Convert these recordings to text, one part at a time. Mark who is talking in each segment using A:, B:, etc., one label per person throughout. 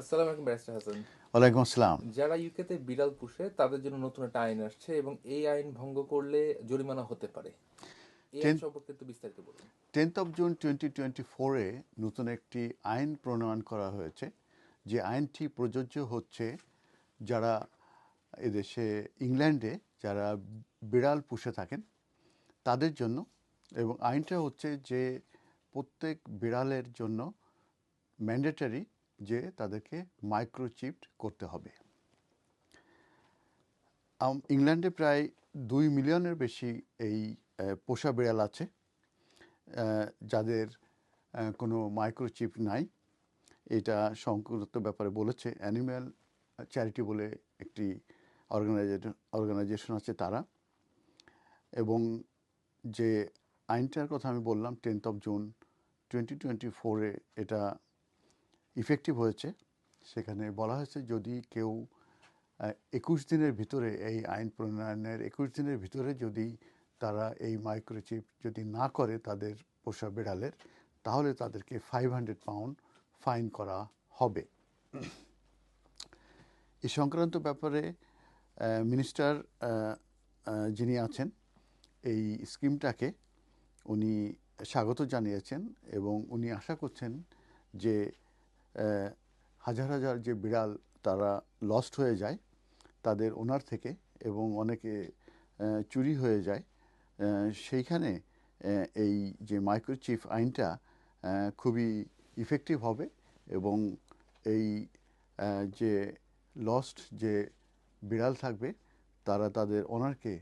A: আসসালামু আলাইকুম ব্যারিস্টার হাসান।
B: ওয়ালাইকুম আসসালাম।
A: যারা ইউকেতে বিড়াল পুষে তাদের জন্য নতুন একটা আইন আসছে এবং এই আইন ভঙ্গ করলে জরিমানা হতে পারে।
B: Tenth of June twenty twenty ফোরে নতুন একটি আইন প্রণয়ন করা হয়েছে। যে আইনটি প্রযোজ্য হচ্ছে যারা এদেশে ইংল্যান্ডে যারা বিড়াল পুষে থাকেন তাদের জন্য এবং আইনটা হচ্ছে যে প্রত্যেক বিড়ালের জন্য ম্যান্ডেটারি যে তাদেরকে মাইক্রোচিপ করতে হবে। ইংল্যান্ডে প্রায় দুই মিলিয়নের বেশি এই পোষা বিড়াল আছে যাদের কোনো মাইক্রোচিপ নাই। এটা সংক্রান্ত ব্যাপারে বলেছে অ্যানিম্যাল চ্যারিটি বলে একটি অর্গানাইজেশন অর্গানাইজেশন আছে তারা। এবং যে আইনটার কথা আমি বললাম tenth of June twenty twenty ফোরে এটা ইফেক্টিভ হয়েছে। সেখানে বলা হয়েছে যদি কেউ একুশ দিনের ভিতরে এই আইন প্রণয়নের, একুশ দিনের ভিতরে যদি তারা এই মাইক্রোচিপ যদি না করে তাদের পোষা বিড়ালের, তাহলে তাদেরকে ফাইভ হান্ড্রেড পাউন্ড ফাইন করা হবে। এই সংক্রান্ত ব্যাপারে মিনিস্টার যিনি আছেন, এই স্কিমটাকে উনি স্বাগত জানিয়েছেন এবং উনি আশা করছেন যে হাজার হাজার যে বিড়াল তারা লস্ট হয়ে যায়, তাদের ওনার থেকে এবং অনেকে চুরি হয়ে যায় সেইখানে এই যে মাইক্রোচিপ আইনটা খুবই ইফেক্টিভ হবে এবং এই যে লস্ট যে বিড়াল থাকবে, তারা তাদের ওনারকে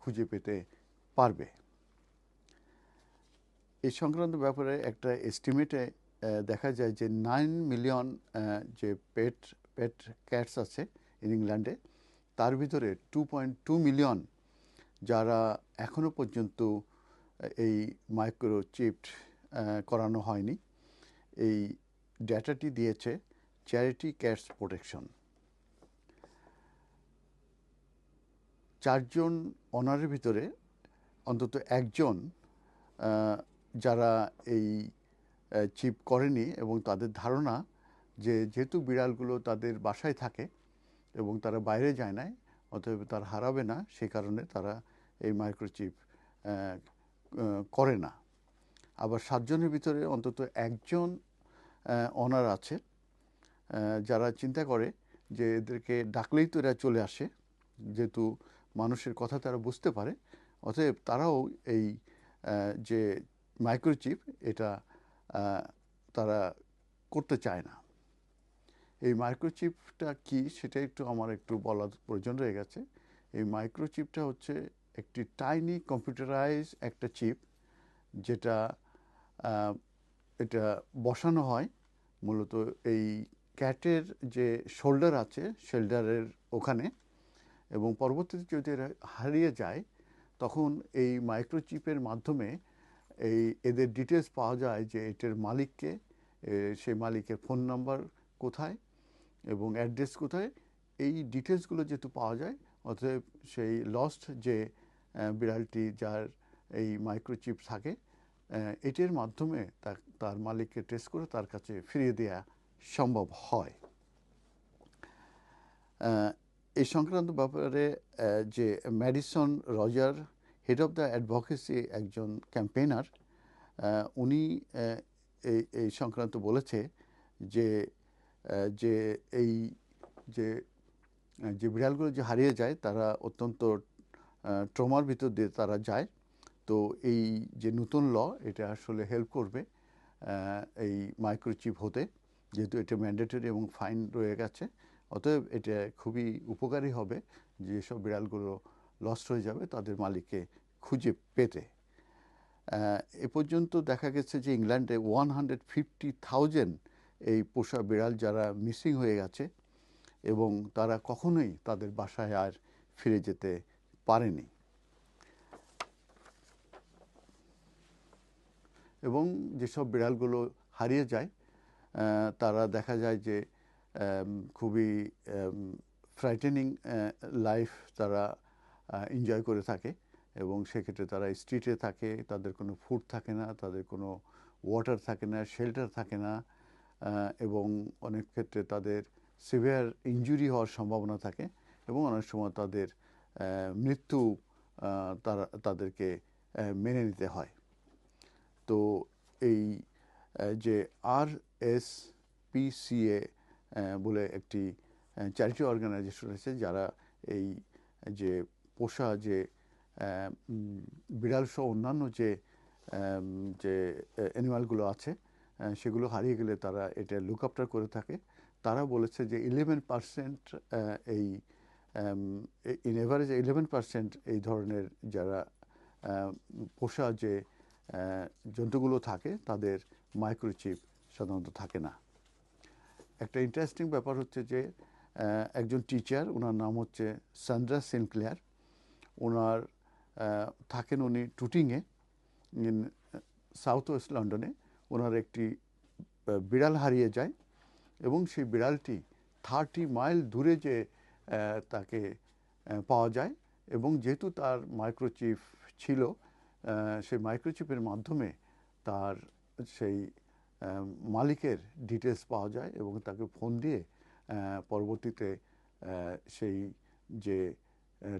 B: খুঁজে পেতে পারবে। এই সংক্রান্ত ব্যাপারে একটা এস্টিমেটে দেখা যায় যে নাইন মিলিয়ন যে পেট পেট ক্যাটস আছে ইন ইংল্যান্ডে তার ভিতরে টু পয়েন্ট টু মিলিয়ন যারা এখনও পর্যন্ত এই মাইক্রোচিপড করানো হয়নি, এই ডেটাটি দিয়েছে চ্যারিটি ক্যাটস প্রোটেকশন চারজন অনারের ভিতরে অন্তত একজন যারা এই চিপ করেনি এবং তাদের ধারণা যে যেহেতু বিড়ালগুলো তাদের বাসায় থাকে এবং তারা বাইরে যায় না অতএব তারা হারাবে না, সে কারণে তারা এই মাইক্রোচিপ করে না। আবার সাতজনের ভিতরে অন্তত একজন অনার আছে যারা চিন্তা করে যে এদেরকে ডাকলেই তো এরা চলে আসে, যেহেতু মানুষের কথা তারা বুঝতে পারে। অতএব তারাও এই যে মাইক্রোচিপ এটা তারা করতে চায় না। এই মাইক্রোচিপটা কি সেটা একটু আমার একটু বলার প্রয়োজন রয়ে গেছে। এই মাইক্রোচিপটা হচ্ছে একটি টাইনি কম্পিউটারাইজ একটা চিপ যেটা এটা বসানো হয়। মূলত এই ক্যাটের যে শোল্ডার আছে শোল্ডারের ওখানে এবং পরবর্তীতে যদি হারিয়ে যায়, তখন এই মাইক্রোচিপের মাধ্যমে এই এদের ডিটেলস পাওয়া যায় যে এটার মালিককে সেই মালিকের ফোন নাম্বার কোথায় এবং অ্যাড্রেস কোথায়, এই ডিটেলসগুলো যেহেতু পাওয়া যায়, অতএব সেই লস্ট যে বিড়ালটি যার এই মাইক্রোচিপ থাকে এটির মাধ্যমে তার মালিককে ট্রেস করে তার কাছে ফিরিয়ে দেওয়া সম্ভব হয়। এই সংক্রান্ত ব্যাপারে যে Madison Roger head of the advocacy একজন ক্যাম্পেইনার উনি এই সংক্রান্ত বলেছে যে যে এই, যে যে বিড়ালগুলো যে হারিয়ে যায়, তারা অত্যন্ত ট্রমার ভিতর দিয়ে তারা যায়। তো এই যে নতুন ল, এটা আসলে হেল্প করবে এই মাইক্রোচিপ হতে। যেহেতু এটা ম্যান্ডেটরি এবং ফাইন রয়ে গেছে, অতএব এটা খুবই উপকারী হবে যেসব বিড়ালগুলো লস্ট হয়ে যাবে, তাদের মালিককে খুঁজে পেতে। এ পর্যন্ত দেখা গেছে যে ইংল্যান্ডে ওয়ান হান্ড্রেড ফিফটি থাউজেন্ড এই পোষা বিড়াল যারা মিসিং হয়ে গেছে এবং তারা কখনোই তাদের বাসায় আর ফিরে যেতে পারেনি। এবং যেসব বিড়ালগুলো হারিয়ে যায় তারা দেখা যায় যে খুবই ফ্রাইটেনিং লাইফ তারা এনজয় করে থাকে এবং সেক্ষেত্রে তারা স্ট্রিটে থাকে, তাদের কোনো ফুড থাকে না, তাদের কোনো ওয়াটার থাকে না শেল্টার থাকে না এবং অনেক ক্ষেত্রে তাদের সিভিয়ার ইনজুরি হওয়ার সম্ভাবনা থাকে এবং অনেক সময় তাদের মৃত্যু তারা, তাদেরকে মেনে নিতে হয়। তো এই যে আর এস পিসিএ বলে একটি চ্যারিটি অর্গানাইজেশন রয়েছে যারা এই, যে পোষা যে আহ, উম, বিড়াল সহ অন্যান্য যে যে অ্যানিমালগুলো আছে সেগুলো হারিয়ে গেলে তারা এটা লুক আফটার করে থাকে। তারা বলেছে যে ইলেভেন পার্সেন্ট এই ইন এভারেজ ইলেভেন পার্সেন্ট এই ধরনের যারা পোষা যে জন্তুগুলো থাকে তাদের মাইক্রোচিপ সাধারণত থাকে না। একটা ইন্টারেস্টিং ব্যাপার হচ্ছে যে একজন টিচার ওনার নাম হচ্ছে সান্ড্রা সিনক্লেয়ার ওনার থাকেন উনি টুটিংয়ে, ইন, সাউথ ওয়েস্ট লন্ডনে। ওনার একটি বিড়াল হারিয়ে যায় এবং সেই বিড়ালটি থার্টি মাইল দূরে যে তাকে পাওয়া যায় এবং যেহেতু তার মাইক্রোচিপ ছিল সেই মাইক্রোচিপের মাধ্যমে তার সেই মালিকের ডিটেলস পাওয়া যায় এবং তাকে ফোন দিয়ে পরবর্তীতে সেই যে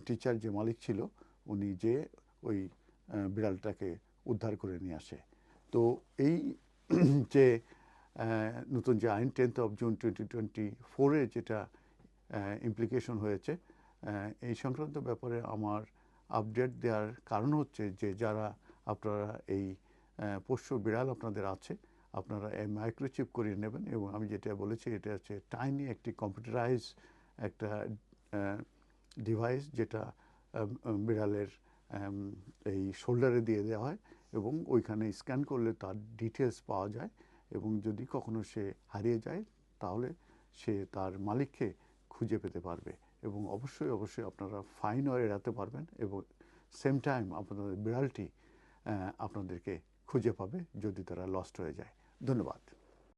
B: টিচার যে মালিক ছিল, উনি যে ওই বিড়ালটাকে উদ্ধার করে নিয়ে আসে। তো এই যে নতুন যে আইন tenth of June twenty twenty ফোরে যেটা ইমপ্লিকেশন হয়েছে এই সংক্রান্ত ব্যাপারে আমার আপডেট দেওয়ার কারণ হচ্ছে যে, যারা আপনারা এই পোষ্য বিড়াল আপনাদের আছে, আপনারা এই মাইক্রোচিপ করিয়ে নেবেন এবং আমি যেটা বলেছি, এটা হচ্ছে টাইনি একটি কম্পিউটারাইজ একটা ডিভাইস যেটা বিড়ালের এই শোল্ডারে দিয়ে দেওয়া হয় এবং ওইখানে স্ক্যান করলে তার ডিটেলস পাওয়া যায় এবং যদি কখনো সে হারিয়ে যায় তাহলে সে তার মালিককে খুঁজে পেতে পারবে এবং অবশ্যই অবশ্যই আপনারা ফাইনও এড়াতে পারবেন এবং সেম টাইম আপনাদের বিড়ালটি আপনাদেরকে খুঁজে পাবে যদি তারা লস্ট হয়ে যায়। ধন্যবাদ।